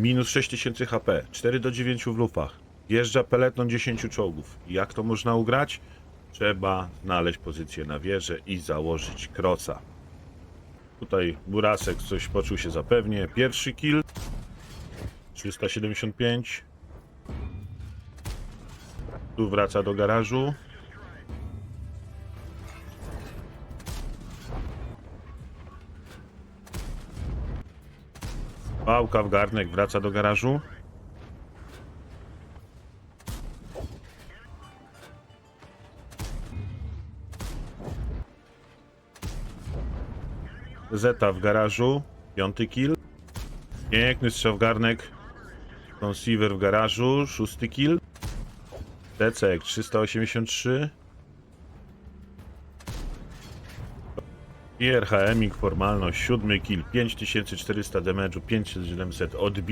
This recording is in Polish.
Minus 6000 HP, 4 do 9 w lufach. Wjeżdża peleton 10 czołgów. Jak to można ugrać? Trzeba znaleźć pozycję na wieżę i założyć kroca. Tutaj Burasek coś poczuł się zapewnie. Pierwszy kill. 375. Tu wraca do garażu. Pałka w garnek wraca do garażu. Zeta w garażu. Piąty kill. Piękny strzał w garnek. Conceiver w garażu. Szósty kill. Decek 383. I RHMik formalność. Siódmy kill. 5400 damage'u. 5700 odbić.